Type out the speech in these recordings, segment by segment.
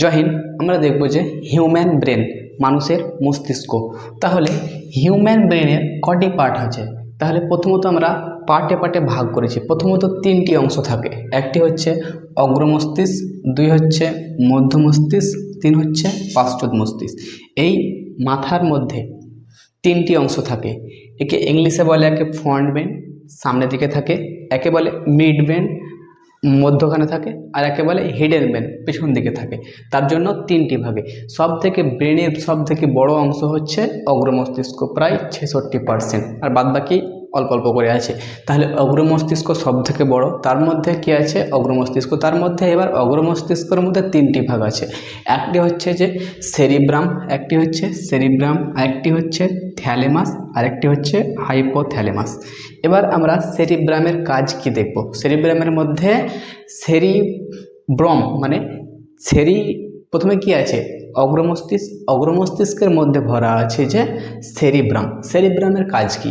জয় হিন্দ, আমরা দেখব যে হিউম্যান ব্রেন মানুষের মস্তিষ্ক। তাহলে হিউম্যান ব্রেনের কটি পার্ট আছে? তাহলে প্রথমত আমরা পার্টে পার্টে ভাগ করেছি। প্রথমত তিনটি অংশ থাকে। একটি হচ্ছে অগ্র মস্তিষ্ক দুই হচ্ছে মধ্য মস্তিষ্ক তিন হচ্ছে পাশ্চাৎ মস্তিষ্ক। এই মাথার মধ্যে তিনটি অংশ থাকে। একে ইংলিশে বলে একে ফ্রন্ট ব্রেন সামনের দিকে থাকে, একে বলে মিড ব্রেন মধ্যখানে থাকে আর একে বলে হিডেন ব্রেন পেছন দিকে থাকে। তার জন্য তিনটি ভাগে। সব থেকে ব্রেনের সব থেকে বড় অংশ হচ্ছে অগ্রমস্তিষ্ক, প্রায় ছেষট্টি পার্সেন্ট আর বাদ বাকি অল্প অল্প করে আছে। তাহলে অগ্র মস্তিষ্ক সব থেকে বড়, তার মধ্যে কি আছে? অগ্র মস্তিষ্ক। তার মধ্যে এবার অগ্র মস্তিষ্কের মধ্যে তিনটি ভাগ আছে। একটি হচ্ছে যে সেরিব্রাম, একটি হচ্ছে সেরিব্রাম, আরেকটি হচ্ছে থ্যালেমাস, আরেকটি হচ্ছে হাইপোথ্যালেমাস। এবার আমরা সেরিব্রামের কাজ কি দেখব? সেরিব্রামের মধ্যে সেরিব্রম মানে সেরি প্রথমে কি আছে? অগ্রমস্তিষ্ক, অগ্রমস্তিষ্কের মধ্যে ভরা আছে যে সেরিব্রাম। সেরিব্রামের কাজ কি?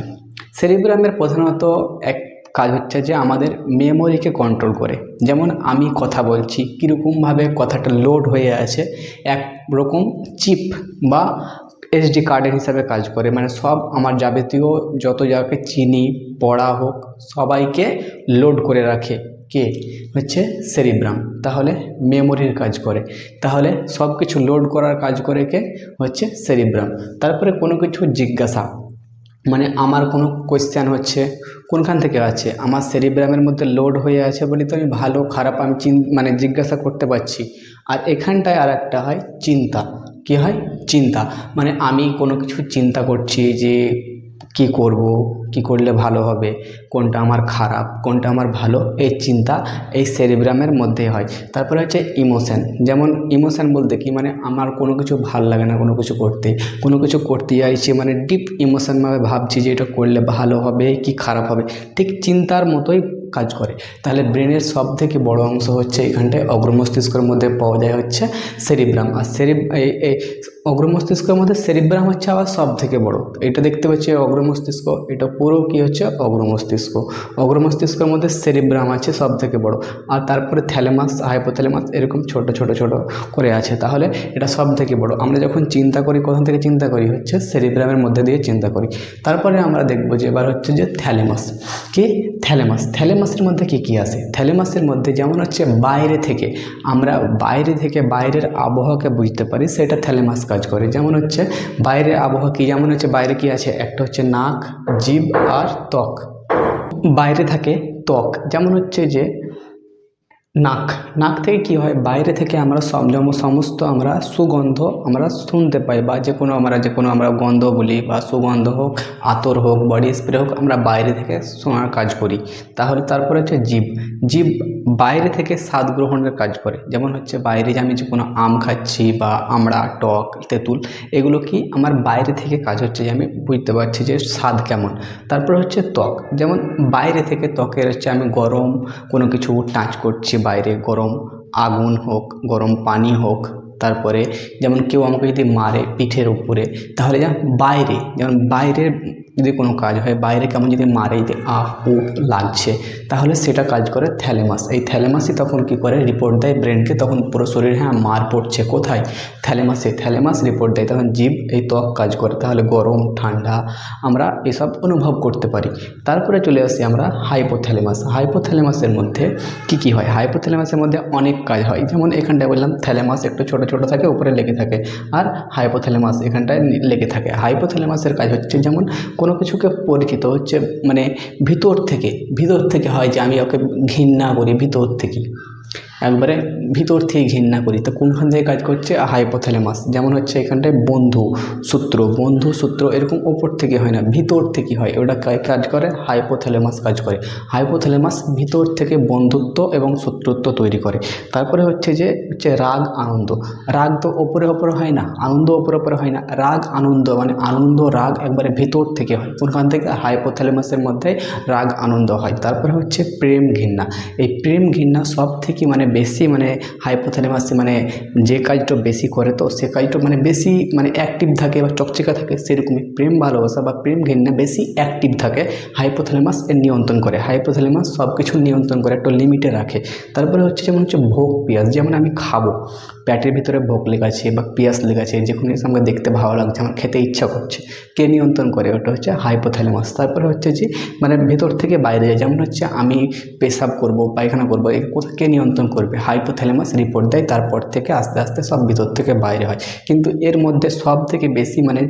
সেরিব্রামের প্রধানত এক কাজ হচ্ছে যে আমাদের মেমোরিকে কন্ট্রোল করে। যেমন আমি কথা বলছি, কীরকমভাবে কথাটা লোড হয়ে আছে এক রকম চিপ বা এসডি কার্ডের হিসাবে কাজ করে। মানে সব আমার যাবতীয় যত যাকে চিনি, পড়া হোক, সবাইকে লোড করে রাখে কে? হচ্ছে সেরিব্রাম তাহলে মেমোরির কাজ করে। তাহলে সব কিছু লোড করার কাজ করে কে? হচ্ছে সেরিব্রাম তারপরে কোনো কিছু জিজ্ঞাসা। মানে আমার কোনো কোয়েশ্চেন হচ্ছে, কোনখান থেকে আছে? আমার সেরিব্রামের মধ্যে লোড হয়ে আছে বলে তো আমি ভালো, খারাপ আমি চিন মানে জিজ্ঞাসা করতে পারছি। আর এখানটায় আর একটা হয় চিন্তা। কি হয়? চিন্তা। মানে আমি কোনো কিছু চিন্তা করছি যে কি করব, কি করলে ভালো হবে, কোনটা আমার খারাপ, কোনটা আমার ভালো, এই চিন্তা এই সেরিব্রামের মধ্যে হয়। তারপরে হচ্ছে ইমোশন যেমন ইমোশন বলতে কি মানে আমার কোনো কিছু ভালো লাগে না কোনো কিছু করতে। কোনো কিছু করতে চাইছি মানে ডিপ ইমোশনভাবে ভাবছি যে এটা করলে ভালো হবে, কি খারাপ হবে। ঠিক চিন্তার মতোই কাজ করে। তাহলে ব্রেনের সব থেকে বড় অংশ হচ্ছে এখানটায় অগ্রমস্তিষ্কের মধ্যে পাওয়া যায় হচ্ছে সেরিব্রাম আর এই অগ্রমস্তিষ্কের মধ্যে সেরিব্রাম হচ্ছে আবার সব থেকে বড়। এটা দেখতে পাচ্ছি অগ্রমস্তিষ্ক, এটা পুরো কি হচ্ছে অগ্রমস্তিষ্ক। অগ্রমস্তিষ্কের মধ্যে সেরিব্রাম আছে সব থেকে বড়। আর তারপরে থ্যালেমাস হাইপোথ্যালেমাস এরকম ছোট ছোট ছোট করে আছে। তাহলে এটা সব থেকে বড়। আমরা যখন চিন্তা করি কোথান থেকে চিন্তা করি? হচ্ছে সেরিব্রামের মধ্যে দিয়ে চিন্তা করি। তারপরে আমরা দেখব যে এবার হচ্ছে যে থ্যালেমাস কি? থ্যালেমাস থ্যালেমাসের মধ্যে কি কি আছে? থ্যালেমাসের মধ্যে যেমন হচ্ছে বাইরে থেকে, আমরা বাইরে থেকে বাইরের আবহাওয়াকে বুঝতে পারি, সেটা থ্যালেমাস কাজ করে। যেমন হচ্ছে বাইরের আবহাওয়া কি? যেমন হচ্ছে বাইরে কি আছে? একটা হচ্ছে নাক জীব আর ত্বক। বাইরে থাকে ত্বক। যেমন হচ্ছে যে নাক। নাক থেকে কি হয়? বাইরে থেকে আমরা সমস্ত আমরা সুগন্ধ আমরা শুনতে পাই বা যে কোনো আমরা, যে কোনো আমরা গন্ধ বলি বা সুগন্ধ হোক, আতর হোক, বডি স্প্রে হোক, আমরা বাইরে থেকে শোনার কাজ করি। তাহলে তারপরে হচ্ছে জীব। জীব বাইরে থেকে স্বাদ গ্রহণের কাজ করে। যেমন হচ্ছে বাইরে যে আমি যে কোনো আম খাচ্ছি বা আমড়া টক, তেঁতুল, এগুলো কি আমার বাইরে থেকে কাজ হচ্ছে যে আমি বুঝতে পারছি যে স্বাদ কেমন। তারপর হচ্ছে ত্বক। যেমন বাইরে থেকে ত্বকের হচ্ছে আমি গরম কোনো কিছু টাচ করছি বাইরে গরম আগুন হোক, গরম পানি হোক, তারপরে যেমন কেউ আমাকে যদি মারে পিঠের উপরে, তাহলে যেন বাইরে, যেমন বাইরের যদি কোনো কাজ হয়, বাইরে কেমন যদি মারে, যদি আহ উ লাগছে, তাহলে সেটা কাজ করে থ্যালেমাস এই থ্যালেমাসই তখন কি করে? রিপোর্ট দেয় ব্রেনকে তখন পুরো শরীরে হ্যাঁ মার পড়ছে, কোথায়? থ্যালেমাসে থ্যালেমাস রিপোর্ট দেয়। তখন জীব এই ত্বক কাজ করে, তাহলে গরম, ঠান্ডা, আমরা এসব অনুভব করতে পারি। তারপরে চলে আসি আমরা হাইপোথ্যালেমাস হাইপোথ্যালেমাসের মধ্যে কি কি হয়? হাইপোথ্যালেমাসের মধ্যে অনেক কাজ হয়। যেমন এখানটায় বললাম থ্যালেমাস একটু ছোট ছোট থাকে, উপরে লেগে থাকে। আর হাইপোথ্যালেমাস এখানটায় লেগে থাকে। হাইপোথ্যালেমাসের কাজ হচ্ছে যেমন কোনো কিছুকে পরিচিত হচ্ছে মানে ভিতর থেকে ভিতর থেকে হয় যে আমি ওকে ঘৃণা করি, ভিতর থেকে। একবারে ভিতর থেকে ঘৃণা করি। তো কোনখান থেকে কাজ করছে? হাইপোথ্যালেমাস যেমন হচ্ছে এখানটায় বন্ধু সূত্র। বন্ধু সূত্র এরকম ওপর থেকে হয় না, ভিতর থেকে হয়। ওটা কাজ করে হাইপোথ্যালেমাস কাজ করে। হাইপোথ্যালেমাস ভিতর থেকে বন্ধুত্ব এবং শত্রুত্ব তৈরি করে। তারপরে হচ্ছে যে, হচ্ছে রাগ, আনন্দ। রাগ তো ওপরে ওপরে হয় না, আনন্দ ওপরে ওপরে হয় না। রাগ, আনন্দ মানে আনন্দ, রাগ একবারে ভিতর থেকে হয়। কোনখান থেকে? হাইপোথ্যালেমাসের মধ্যে রাগ, আনন্দ হয়। তারপরে হচ্ছে প্রেম ঘৃণা। এই প্রেম ঘৃণা সব থেকে মানে বেশি মানে হাইপোথ্যালেমাসে মানে যে কাজটা বেশি করে, তো সে কাজটা মানে বেশি মানে অ্যাক্টিভ থাকে বা চকচিকা থাকে, সেরকমই প্রেম ভালোবাসা বা প্রেম ঘেন্না বেশি অ্যাক্টিভ থাকে। হাইপোথ্যালেমাস এর নিয়ন্ত্রণ করে। হাইপোথ্যালেমাস সব কিছু নিয়ন্ত্রণ করে, একটা লিমিটে রাখে। তারপরে হচ্ছে যেমন হচ্ছে ভোগ পিয়াস যেমন আমি খাব। প্যাটের ভিতরে ভোগ লেগেছে বা পিয়াস লেগেছে, যে কোনো জিনিস আমাকে দেখতে ভালো লাগছে, আমার খেতে ইচ্ছা করছে, কে নিয়ন্ত্রণ করে? ওটা হচ্ছে হাইপোথ্যালামাস তারপরে হচ্ছে যে মানে ভেতর থেকে বাইরে যায়, যেমন হচ্ছে আমি পেশাব করব, পায়খানা করব কোথা কে নিয়ন্ত্রণ করবে? হাইপোথ্যালামাস রিপোর্ট দেয়, তারপর থেকে আস্তে আস্তে সব ভিতর থেকে বাইরে হয়। কিন্তু এর মধ্যে সব থেকে বেশি মানে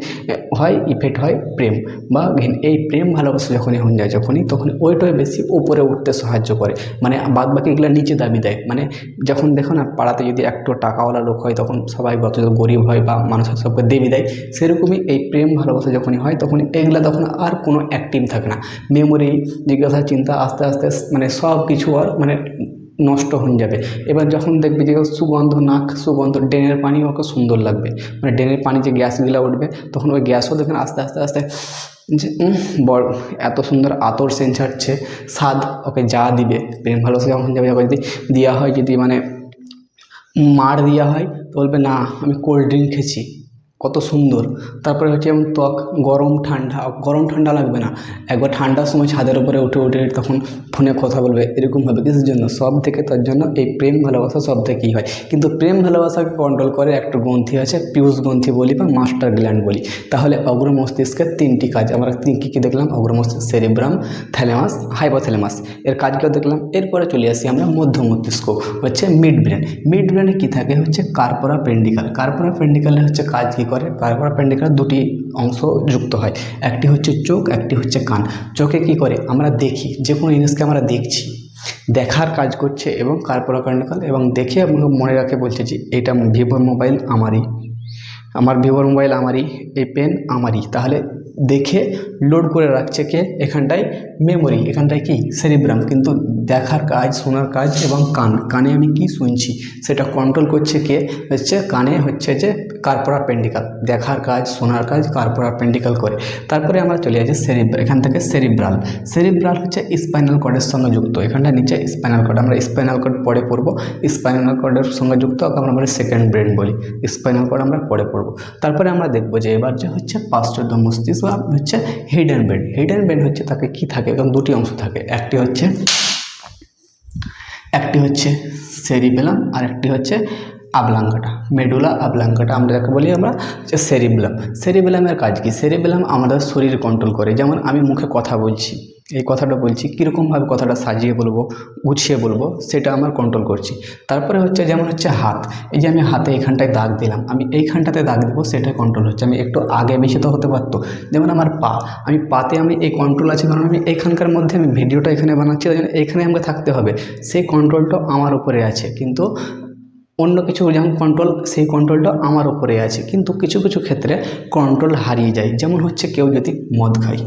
হয় ইফেক্ট হয় প্রেম বা এই প্রেম ভালোবাসা যখনই হয়ে যায়, যখনই তখন ওইটাই বেশি উপরে উঠতে সাহায্য করে। মানে বাদ বাকি এগুলো নিচে দাবি দেয়। মানে যখন দেখো না, পাড়াতে যদি একটু টাকাওয়ালা লোক হয়, তখন সবাই যত গরিব হয় বা মানুষ সবকে দেবী দেয়। সেরকমই এই প্রেম ভালোবাসা যখনই হয় তখন এইগুলা তখন আর কোনো অ্যাক্টিভ থাকে না। মেমোরি জিজ্ঞাসা, চিন্তা, আস্তে আস্তে মানে সব কিছু আর মানে নষ্ট হয়ে যাবে। এবার যখন দেখবে যে সুগন্ধ, নাক সুগন্ধ, ড্রেনের পানি ওকে সুন্দর লাগবে। মানে ড্রেনের পানি যে গ্যাসগুলো উঠবে, তখন ওই গ্যাসও দেখেন আস্তে আস্তে আস্তে যে বড়, এত সুন্দর আতর সেন ছাড়ছে স্বাদ ওকে যা দিবে। প্রেম ভালোবাসা যখন যাবে যদি দেওয়া হয়, যদি মানে মার দেওয়া হয় তো বলবে না আমি কোল্ড ড্রিঙ্ক খেয়েছি। কত সুন্দর। তারপরে হচ্ছে যেমন ত্বক গরম, ঠান্ডা গরম, ঠান্ডা লাগবে না। একবার ঠান্ডার সময় ছাদের উপরে উঠে উঠে তখন ফোনে কথা বলবে, এরকম হবে। কিসের জন্য? সব থেকে তার জন্য এই প্রেম ভালোবাসা সব থেকেই হয়। কিন্তু প্রেম ভালোবাসাকে কন্ট্রোল করে একটা গ্রন্থি আছে পিউষ গ্রন্থি বলি বা মাস্টার গ্ল্যান্ড বলি। তাহলে অগ্র মস্তিষ্কের তিনটি কাজ। আমরা তিন কী কী দেখলাম? অগ্র মস্তিষ্ক সেরিব্রাম থ্যালেমাস হাইপোথ্যালেমাস এর কাজগুলো দেখলাম? এরপরে চলে আসি আমরা মধ্য মস্তিষ্ক হচ্ছে মিড ব্রেন মিড ব্রেনে কী থাকে? হচ্ছে কার্পোরা পেন্ডিকাল কার্পোরা পেন্ডিকালে হচ্ছে কাজ কী করে কার্পোরা পেন্ডিকাল দুটি অংশ যুক্ত হয়। একটি হচ্ছে চোখ, একটি হচ্ছে কান। চোখে কি করে? আমরা দেখি যে কোনো জিনিসকে আমরা দেখছি। দেখার কাজ করছে এবং কার্পোরা পেন্ডিকাল এবং দেখে আমাকে মনে রাখে বলছে যে, এটা ভিভোর মোবাইল আমারই। আমার ভিভোর মোবাইল আমারই, এই পেন আমারই। তাহলে দেখে লোড করে রাখছে কে? এখানটায় মেমোরি এখানটায় কি? সেরিব্রাম কিন্তু দেখার কাজ, শোনার কাজ এবং কান, কানে আমি কি শুনছি? সেটা কন্ট্রোল করছে কে? হচ্ছে কানে, হচ্ছে যে কার্পোরা পেন্ডিকাল দেখার কাজ, শোনার কাজ কার্পোরা পেন্ডিকাল করে। তারপরে আমরা চলে যাচ্ছি সেরিব্রাল এখান থেকে সেরিব্রাল সেরিব্রাল হচ্ছে স্পাইনাল কর্ডের সঙ্গে যুক্ত। এখানটা নিচে স্পাইনাল কর্ড আমরা স্পাইনাল কর্ড পরে পড়ব। স্পাইনাল কর্ডের সঙ্গে যুক্ত আমরা বলি সেকেন্ড ব্রেন বলি। স্পাইনাল কর্ড আমরা পরে পড়ব। তারপরে আমরা দেখব যে এবার যে হচ্ছে পাশ্চাত্য মস্তিষ্ক বা হচ্ছে হিডেন ব্রেন হিডেন ব্রেন হচ্ছে তাকে কি থাকে? এবং দুটি অংশ থাকে। একটি হচ্ছে একটি হচ্ছে সেরিবেলাম আর একটি হচ্ছে আবলাঙ্কাটা, মেডুলা আবলাঙ্কাটা আমরা যাকে বলি আমরা যে সেরিবেলাম। সেরিবেলামের কাজ কি? সেরিবেলাম আমাদের শরীর কন্ট্রোল করে। যেমন আমি মুখে কথা বলছি, এই কথাটা বলছি, কীরকমভাবে কথাটা সাজিয়ে বলব, গুছিয়ে বলব, সেটা আমার কন্ট্রোল করছি। তারপরে হচ্ছে যেমন হচ্ছে হাত, এই যে আমি হাতে এখানটায় দাগ দিলাম, আমি এইখানটাতে দাগ দেবো সেটা কন্ট্রোল হচ্ছে। আমি একটু আগে বেশি তো হতে পারতো। যেমন আমার পা, আমি পাতে আমি এই কন্ট্রোল আছে কারণ আমি এইখানকার মধ্যে আমি ভিডিওটা এখানে বানাচ্ছি জন্য এইখানে আমাকে থাকতে হবে। সেই কন্ট্রোলটা আমার উপরে আছে। কিন্তু অন্য কিছু যেমন কন্ট্রোল সেই কন্ট্রোলটা আমার উপরে আছে। কিন্তু কিছু কিছু ক্ষেত্রে কন্ট্রোল হারিয়ে যায়। যেমন হচ্ছে কেউ যদি মদ খায়।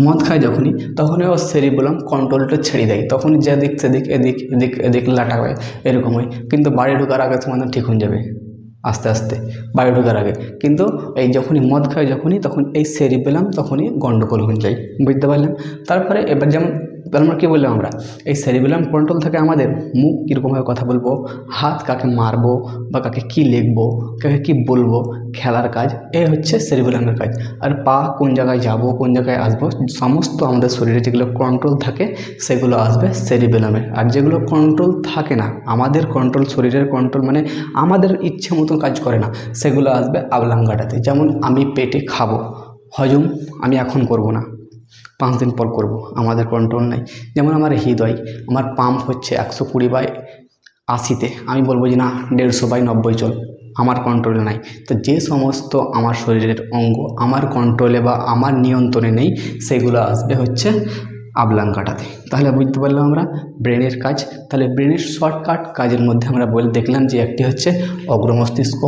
মদ খায় যখনই, তখনই ও সেরিবুলাম কন্ট্রোলটা ছেড়ে দেয়। তখনই যেদিক সেদিক এদিক এদিক এদিক লাটাবে এরকম হয়। কিন্তু বাড়ি ঢোকার আগে তোমার ঠিক হয়ে যাবে, আস্তে আস্তে। বাড়ি ঢোকার আগে। কিন্তু এই যখনই মদ খায় যখনই, তখন এই সেরিবেলাম তখনই গন্ডগোল হয়ে যায়। বুঝতে পারলেন? তারপরে এবার যেমন আমরা কী বললাম আমরা? এই সেরিবেলাম কন্ট্রোল থেকে আমাদের মুখ কীরকমভাবে কথা বলব? হাত কাকে মারবো? বা কাকে কী লিখব? কাকে কী বলব? খেলার কাজ, এ হচ্ছে সেরিবেলামের কাজ। আর পা কোন জায়গায় যাব, কোন জায়গায় আসব, সমস্ত আমাদের শরীরে যেগুলো কন্ট্রোল থাকে, সেগুলো আসবে সেরিবেলামে আর যেগুলো কন্ট্রোল থাকে না, আমাদের কন্ট্রোল শরীরের কন্ট্রোল মানে আমাদের ইচ্ছে মতন কাজ করে না, সেগুলো আসবে আবলাঙ্গাটাতে। যেমন আমি পেটে খাব, হজম আমি এখন করব না। পাঁচ দিন পর করব, আমাদের কন্ট্রোল নাই। যেমন আমার হৃদয়, আমার পাম্প হচ্ছে একশো কুড়ি বাই আশিতে, আমি বলব যে না, দেড়শো বাই নব্বই চল, আমার কন্ট্রোলে নাই। তো যে সমস্ত আমার শরীরের অঙ্গ, আমার কন্ট্রোলে বা আমার নিয়ন্ত্রণে নেই, সেগুলো আসবে হচ্ছে আবলাঙ্কাটাতে। তাহলে বুঝতে পারলাম আমরা ব্রেনের কাজ। তাহলে ব্রেনের শর্টকাট কাজের মধ্যে আমরা বলে দেখলাম যে একটি হচ্ছে অগ্র মস্তিষ্ক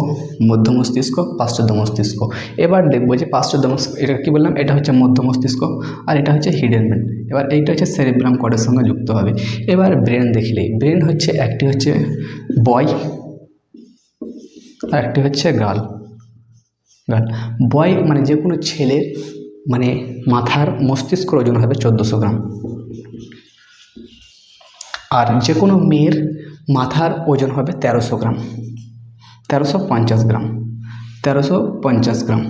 মধ্য মস্তিষ্ক পাশ্চাত্য মস্তিষ্ক এবার দেখব যে পাশ্চাত্য এটা কী বললাম? এটা হচ্ছে মধ্য মস্তিষ্ক আর এটা হচ্ছে হিডেন ব্রেন। এবার এইটা হচ্ছে সেরিব্রাম কর্ডের সঙ্গে যুক্ত হবে। এবার ব্রেন দেখলেই ব্রেন হচ্ছে একটি হচ্ছে বয় আর একটি হচ্ছে গাল। গাল। বয় মানে যে কোনো ছেলের মানে মাথার মস্তিষ্কর ওজন হবে চোদ্দোশো গ্রাম। আর যে কোনো মেয়ের মাথার ওজন হবে তেরোশো গ্রাম। তেরোশো পঞ্চাশ গ্রাম। তেরোশো পঞ্চাশ গ্রাম।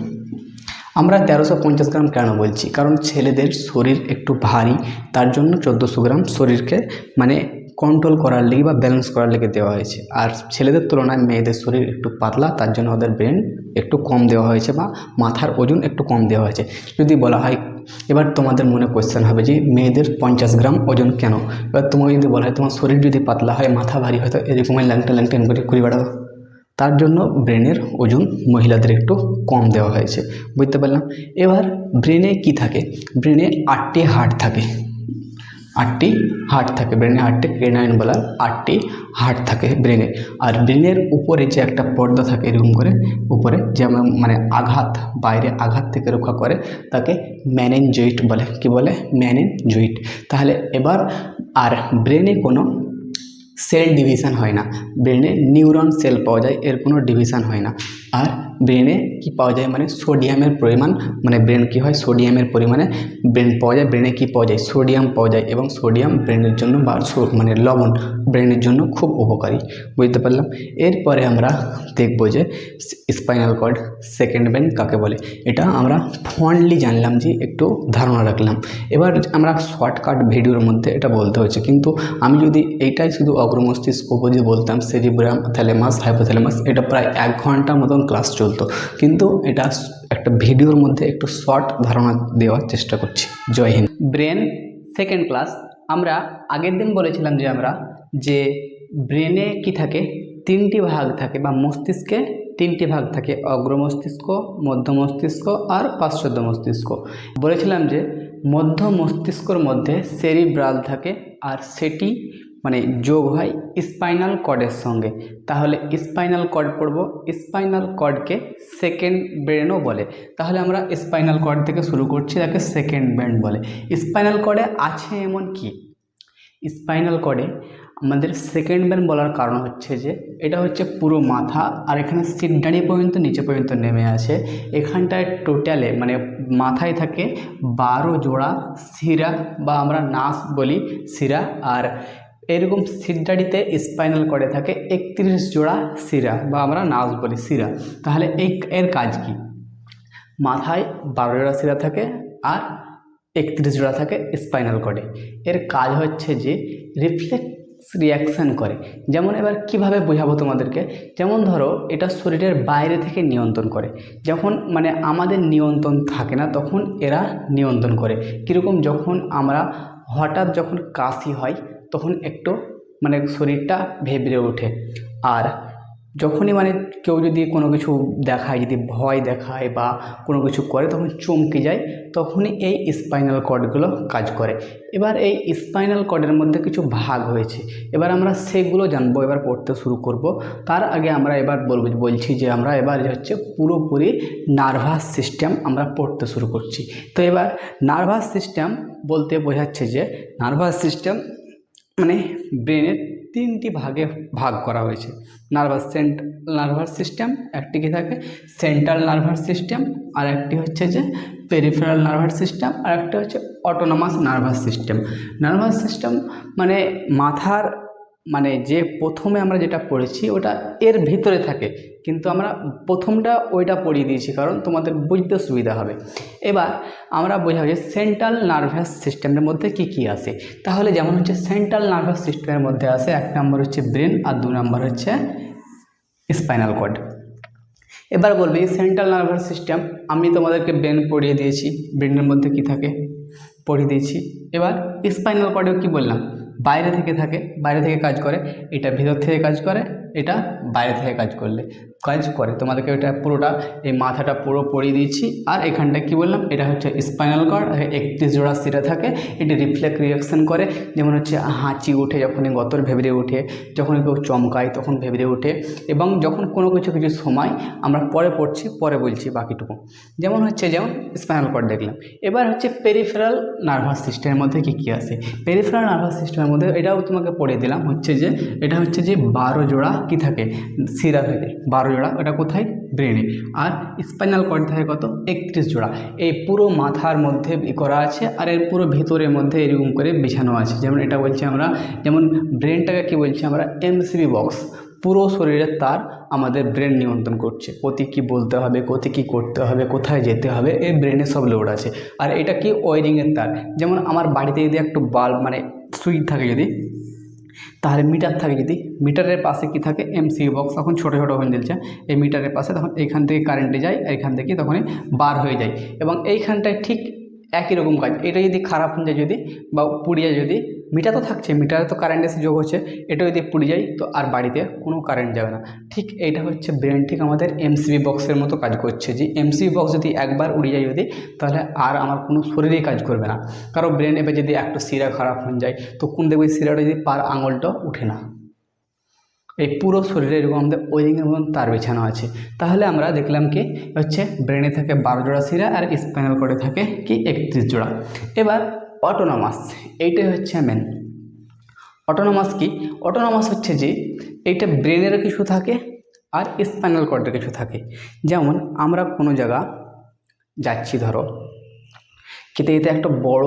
আমরা তেরোশো পঞ্চাশ গ্রাম কেন বলছি? কারণ ছেলেদের শরীর একটু ভারী, তার জন্য চোদ্দোশো গ্রাম শরীরকে মানে কন্ট্রোল করার লেগে বা ব্যালেন্স করার লেগে দেওয়া হয়েছে। আর ছেলেদের তুলনায় মেয়েদের শরীর একটু পাতলা, তার জন্য ওদের ব্রেন একটু কম দেওয়া হয়েছে বা মাথার ওজন একটু কম দেওয়া হয়েছে। যদি বলা হয়, এবার তোমাদের মনে কোয়েশ্চেন হবে যে মেয়েদের পঞ্চাশ গ্রাম ওজন কেন? এবার তোমাকে যদি বলা হয়, তোমার শরীর যদি পাতলা হয়, মাথা ভারী হয়, তো এরকমই ল্যাংটা ল্যাংটেন করে ঘুরে বেড়াবো তার জন্য ব্রেনের ওজন মহিলাদের একটু কম দেওয়া হয়েছে। বুঝতে পারলাম? এবার ব্রেনে কি থাকে? ব্রেনে আটটি হার্ট থাকে। আটটি হার্ট থাকে ব্রেনে আটটি ক্রেনাইন বলার আটটি হার্ট থাকে ব্রেনে আর ব্রেনের উপরে যে একটা পর্দা থাকে এরকম করে, উপরে যেমন মানে আঘাত, বাইরে আঘাত থেকে রক্ষা করে, তাকে ম্যানেনজয়েট বলে। কি বলে? ম্যানেনজয়েট তাহলে এবার আর ব্রেনে কোনো সেল ডিভিশন হয় না। ব্রেনে নিউরন সেল পাওয়া যায়, এর কোনো ডিভিশন হয় না। আর ব্রেনে কি পাওয়া যায়? মানে সোডিয়ামের পরিমাণ মানে ব্রেন কি হয়? সোডিয়ামের পরিমাণে ব্রেন পাওয়া যায়। ব্রেনে কি পাওয়া যায়? সোডিয়াম পাওয়া যায় এবং সোডিয়াম ব্রেনের জন্য বা মানে লবণ ব্রেনের জন্য খুব উপকারী। বুঝতে পারলাম? এরপরে আমরা দেখব যে স্পাইনাল কর্ড, সেকেন্ড ব্রেন কাকে বলে? এটা আমরা ফন্ডলি জানলাম যে একটু ধারণা রাখলাম। এবার আমরা শর্টকাট ভিডিওর মধ্যে এটা বলতে হচ্ছে। কিন্তু আমি যদি এইটাই শুধু অগ্রমস্তিষ্ক যদি বলতাম, সেরিব্রাম, থ্যালেমাস, হাইপোথ্যালেমাস, এটা প্রায় এক ঘণ্টা মতন ক্লাস চলতো। কিন্তু এটা একটা ভিডিওর মধ্যে একটু শর্ট ধারণা দেওয়ার চেষ্টা করছি। জয় হিন্দ। Brain second class. আমরা আগের দিন বলেছিলাম যে আমরা যে ব্রেনে কি থাকে? তিনটি ভাগ থাকে বা মস্তিষ্কে তিনটি ভাগ থাকে, অগ্র মস্তিষ্ক, মধ্য মস্তিষ্ক আর পাশ্চাত্য মস্তিষ্ক। বলেছিলাম যে মধ্য মস্তিষ্কর মধ্যে সেরিব্রাল থাকে আর সেটি মানে যোগ হয় স্পাইনাল কর্ডের সঙ্গে। তাহলে স্পাইনাল কর্ড পড়ব স্পাইনাল কর্ডকে সেকেন্ড ব্রেনও বলে। তাহলে আমরা স্পাইনাল কর্ড থেকে শুরু করছি, তাকে সেকেন্ড ব্রেন বলে। স্পাইনাল কর্ডে আছে এমন কি? স্পাইনাল কর্ডে আমাদের সেকেন্ড ব্রেন বলার কারণ হচ্ছে যে, এটা হচ্ছে পুরো মাথা, আর এখানে সিটডানি পর্যন্ত, নিচে পর্যন্ত নেমে আছে। এখানটায় টোটালে মানে মাথায় থাকে বারো জোড়া শিরা, বা আমরা নাস বলি শিরা, আর এরকম সিটডাড়িতে স্পাইনাল করে থাকে একত্রিশ জোড়া শিরা, বা আমরা নাচ বলি শিরা। তাহলে এই এর কাজ কি? মাথায় বারো জোড়া শিরা থাকে আর একত্রিশ জোড়া থাকে স্পাইনাল কর্ডে এর কাজ হচ্ছে যে রিফ্লেক্স রিয়াকশান করে। যেমন এবার কীভাবে বোঝাবো তোমাদেরকে? যেমন ধরো, এটা শরীরের বাইরে থেকে নিয়ন্ত্রণ করে। যখন মানে আমাদের নিয়ন্ত্রণ থাকে না, তখন এরা নিয়ন্ত্রণ করে। কীরকম যখন আমরা হঠাৎ যখন কাশি হয় তখন একটু মানে শরীরটা ভেবড়ে ওঠে। আর যখনই মানে কেউ যদি কোনো কিছু দেখায়, যদি ভয় দেখায় বা কোনো কিছু করে, তখন চমকে যায়, তখনই এই স্পাইনাল কর্ডগুলো কাজ করে। এবার এই স্পাইনাল কর্ডের মধ্যে কিছু ভাগ হয়েছে। এবার আমরা সেগুলো জানব, এবার পড়তে শুরু করব। তার আগে আমরা এবার বলব, বলছি যে আমরা এবার হচ্ছে পুরোপুরি নার্ভাস সিস্টেম আমরা পড়তে শুরু করছি। তো এবার নার্ভাস সিস্টেম বলতে বোঝাচ্ছে যে নার্ভাস সিস্টেম মানে ব্রেনের তিনটি ভাগে ভাগ করা হয়েছে। নার্ভাস সেন্ট নার্ভাস সিস্টেম একটি কি থাকে? সেন্ট্রাল নার্ভাস সিস্টেম আর একটি হচ্ছে যে পেরিফেরাল নার্ভাস সিস্টেম আর একটি হচ্ছে autonomous nervous system nervous system মানে মাথার মানে যে প্রথমে আমরা যেটা পড়েছি ওটা এর ভিতরে থাকে। কিন্তু আমরা প্রথমটা ওইটা পড়িয়ে দিয়েছি কারণ তোমাদের বুঝতে সুবিধা হবে। এবার আমরা বোঝাবো যে সেন্ট্রাল নার্ভাস সিস্টেমের মধ্যে কি কি আসে তাহলে যেমন হচ্ছে সেন্ট্রাল নার্ভাস সিস্টেমের মধ্যে আসে এক নম্বর হচ্ছে ব্রেন আর দু নম্বর হচ্ছে স্পাইনাল কর্ড এবার বলবি সেন্ট্রাল নার্ভাস সিস্টেম আমি তোমাদেরকে ব্রেন পড়িয়ে দিয়েছি ব্রেনের মধ্যে কি থাকে? পড়িয়ে দিয়েছি। এবার স্পাইনাল কর্ডেও কি বললাম? বাইরে থেকে থাকে, বাইরে থেকে কাজ করে, এটা ভিতর থেকে কাজ করে, এটা বাইরে থেকে কাজ করলে। কাজ করে। তোমাদেরকে এটা পুরোটা এই মাথাটা পুরো পরিয়ে দিয়েছি। আর এখানটা কি বললাম? এটা হচ্ছে স্পাইনাল কর্ড। একত্রিশ জোড়া শিরা থাকে। এটি রিফ্লেক্ট রিয়াকশন করে। যেমন হচ্ছে হাঁচি উঠে যখনই গতর ভেবড়ে ওঠে যখন কেউ চমকায় তখন ভেবড়ে ওঠে এবং যখন কোনো কিছু কিছু সময় আমরা পরে পড়ছি, পরে বলছি বাকিটুকু। যেমন হচ্ছে, যেমন স্পাইনাল কর্ড দেখলাম। এবার হচ্ছে পেরিফেরাল নার্ভাস সিস্টেমের মধ্যে কী কী আছে? পেরিফেরাল নার্ভাস সিস্টেমের মধ্যে এটাও তোমাকে পড়ে দিলাম। হচ্ছে যে, এটা হচ্ছে যে বারো জোড়া কি থাকে? শিরা থাকে। বারো জোড়া ওটা কোথায়? ব্রেনে। আর স্পাইনাল কর্ড থাকে কত? একত্রিশ জোড়া। এই পুরো মাথার মধ্যে করা আছে আর এর পুরো ভিতরের মধ্যে এরকম করে বিছানো আছে। যেমন এটা বলছি আমরা, যেমন ব্রেনটাকে কি বলছি আমরা? এমসিবি বক্স পুরো শরীরের তার আমাদের ব্রেন নিয়ন্ত্রণ করছে। কোথায় কী বলতে হবে, কোথায় কী করতে হবে, কোথায় যেতে হবে, এই ব্রেনে সব লোড আছে। আর এটা কি ওয়ারিংয়ের তার? যেমন আমার বাড়িতে যদি একটু বাল্ব মানে সুইচ থাকে যদি তাহলে মিটার থাকে যদি মিটারের পাশে কি থাকে? এমসিউ বক্স তখন ছোটো ছোটো হয়ে দিলছে এই মিটারের পাশে তখন এইখান থেকে কারেন্টে যায় এখান থেকে তখনই বার হয়ে যায়। এবং এইখানটায় ঠিক একই রকম কাজ। এটা যদি খারাপ হয়ে যায় যদি বা পুড়ে যায় যদি, মিটার তো থাকছে, মিটারে তো কারেন্ট এসে যোগ হচ্ছে, এটা যদি পুড়ে যায় তো আর বাড়িতে কোনো কারেন্ট যাবে না। ঠিক এইটা হচ্ছে ব্রেন ঠিক আমাদের এমসিবি বক্সের মতো কাজ করছে যে এমসিবি বক্স যদি একবার উড়ে যায় যদি, তাহলে আর আমার কোনো শরীরেই কাজ করবে না। কারও ব্রেন এবার যদি একটু শিরা খারাপ হয়ে যায় তো কোন দেখবে শিরাটা যদি পার আঙুলটা উঠে না। এই পুরো শরীরে এরকম আমাদের ওয়েরিংয়ের মতন তার বিছানো আছে। তাহলে আমরা দেখলাম কি হচ্ছে ব্রেনে থাকে বারো জোড়া শিরা আর স্পাইনাল কর্ডে থাকে কি, একত্রিশ জোড়া। এবার অটোনমাস এইটাই হচ্ছে মেন অটোনমাস কি? অটোনমাস হচ্ছে যে, এইটা ব্রেনেরও কিছু থাকে আর স্পাইনাল কর্ডের কিছু থাকে। যেমন আমরা কোনো জায়গা যাচ্ছি ধরো, খেতে খেতে একটা বড়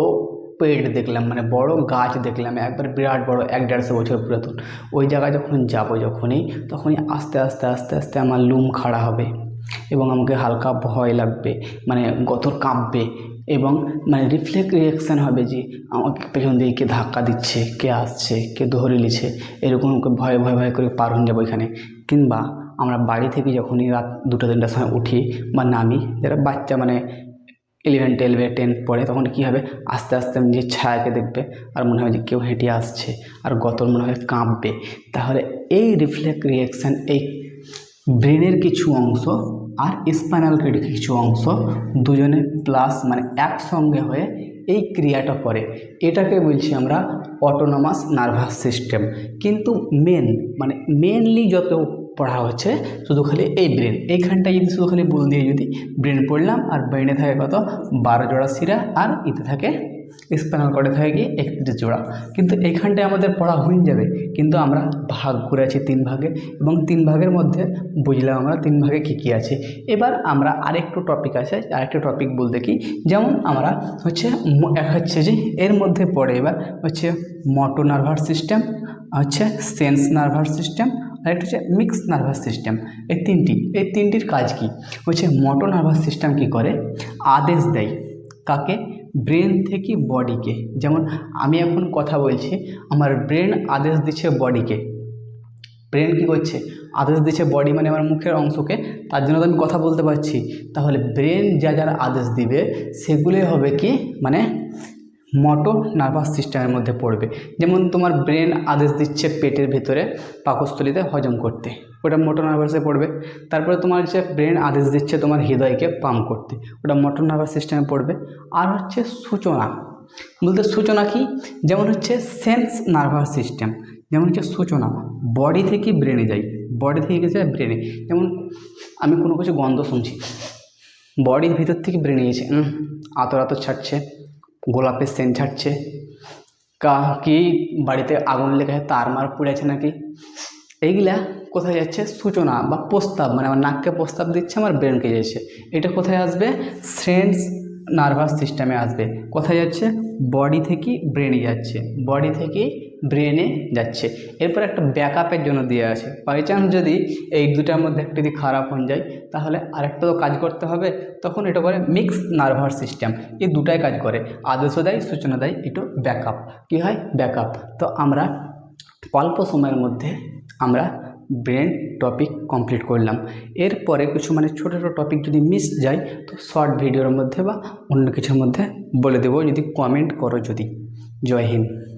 পেড় দেখলাম মানে বড় গাছ দেখলাম, একবার বিরাট বড়, এক দেড়শো বছর পুরাতন। ওই জায়গায় যখন যাব যখনই, তখনই আস্তে আস্তে আস্তে আস্তে আমার লুম খাড়া হবে এবং আমাকে হালকা ভয় লাগবে মানে গতর কাঁপবে এবং মানে রিফ্লেক্ট রিয়াকশান হবে যে, আমাকে পেছন দিকে কে ধাক্কা দিচ্ছে, কে আসছে, কে ধরে নিচ্ছে, এরকম ভয়ে, ভয় ভয় করে পার হয়ে যাব এখানে। কিংবা আমরা বাড়ি থেকে যখনই রাত দুটো, তিনটার সময় উঠি বা নামি, যারা বাচ্চা মানে ইলেভেন টুয়েলভে টেন পড়ে, তখন কী হবে? আস্তে আস্তে নিজের ছায়াকে দেখবে আর মনে হয় যে কেউ হেঁটে আসছে আর গতর মনে হয় কাঁপবে। তাহলে এই রিফ্লেক্ট রিয়াকশান এই ব্রেনের কিছু অংশ আর স্পাইনাল কর্ডের কিছু অংশ দুজনে প্লাস মানে একসঙ্গে হয়ে এই ক্রিয়াটা করে। এটাকে বলছি আমরা অটোনমাস নার্ভাস সিস্টেম কিন্তু মেন মানে মেনলি যত পড়া হচ্ছে শুধু খালি এই ব্রেন এইখানটায় যদি শুধু খালি বল দিয়ে যদি ব্রেন পড়লাম আর ব্রেনে থাকে কত? বারো জোড়া শিরা আর ইতে থাকে স্পাইনাল কর্ডে থাকে কি? একত্রিশ জোড়া। কিন্তু এইখানটায় আমাদের পড়া হয়ে যাবে। কিন্তু আমরা ভাগ করে আছি তিন ভাগে এবং তিন ভাগের মধ্যে বুঝলাম আমরা তিন ভাগে কী কী আছে। এবার আমরা আরেকটু টপিক আছে, আরেকটু টপিক বলতে কি? যেমন আমরা হচ্ছে এক হচ্ছে যে এর মধ্যে পড়ে এবার হচ্ছে মটো নার্ভাস সিস্টেম হচ্ছে সেন্স নার্ভাস সিস্টেম আর একটা হচ্ছে মিক্স নার্ভাস সিস্টেম এই তিনটি, এই তিনটির কাজ কি? হচ্ছে মোটো নার্ভাস সিস্টেম কি করে? আদেশ দেয় কাকে? ব্রেন থেকে বডিকে যেমন আমি এখন কথা বলছি, আমার ব্রেন আদেশ দিচ্ছে বডিকে ব্রেন কী করছে? আদেশ দিচ্ছে বডি মানে আমার মুখের অংশকে। তার জন্য তো আমি কথা বলতে পারছি। তাহলে ব্রেন যা যারা আদেশ দিবে, সেগুলোই হবে কি? মানে মোটো নার্ভাস সিস্টেমের মধ্যে পড়বে। যেমন তোমার ব্রেন আদেশ দিচ্ছে পেটের ভিতরে পাকস্থলিতে হজম করতে। ওটা মোটর নার্ভাসে পড়বে। তারপরে তোমার যে ব্রেন আদেশ দিচ্ছে তোমার হৃদয়কে পাম্প করতে। ওটা মোটর নার্ভাস সিস্টেমে পড়বে। আর হচ্ছে সূচনা। বলতে সূচনা কি? যেমন হচ্ছে সেন্স নার্ভাস সিস্টেম। যেমন হচ্ছে সূচনা। বডি থেকে ব্রেনে যায় বডি থেকে গেছে ব্রেনে। যেমন আমি কোনো কিছু গন্ধ শুনছি। বডির ভিতর থেকে ব্রেনে গেছে। আতর আতর ছাড়ছে। গোলাপের সেন্ট ছাড়ছে। কা, কি বাড়িতে আগুন লেগে তার মার পুড়েছে নাকি? এইগুলা কোথায় যাচ্ছে? সূচনা বা প্রস্তাব মানে আমার নাককে প্রস্তাব দিচ্ছে, আমার ব্রেনকে যাচ্ছে। এটা কোথায় আসবে? সেন্স নার্ভাস সিস্টেমে আসবে। কোথায় যাচ্ছে? বডি থেকে ব্রেনে যাচ্ছে। বডি থেকে ব্রেনে যাচ্ছে। এরপর একটা ব্যাকআপের জন্য দিয়ে আছে। বাই চান্স যদি এই দুটার মধ্যে একটা যদি খারাপ হয়ে যায়, তাহলে আরেকটা তো কাজ করতে হবে। তখন এটা করে মিক্স নার্ভাস সিস্টেম এই দুটাই কাজ করে। আদেশও দেয়, সূচনা দেয়, একটু ব্যাকআপ। কী হয়? ব্যাকআপ। তো আমরা অল্প সময়ের মধ্যে আমরা ব্রেন টপিক কমপ্লিট করলাম। এরপরে কিছু মানে ছোটো ছোটো টপিক যদি মিস যায়, তো শর্ট ভিডিওর মধ্যে বা অন্য কিছুর মধ্যে বলে দেবো। যদি কমেন্ট করো যদি। জয় হিন্দ।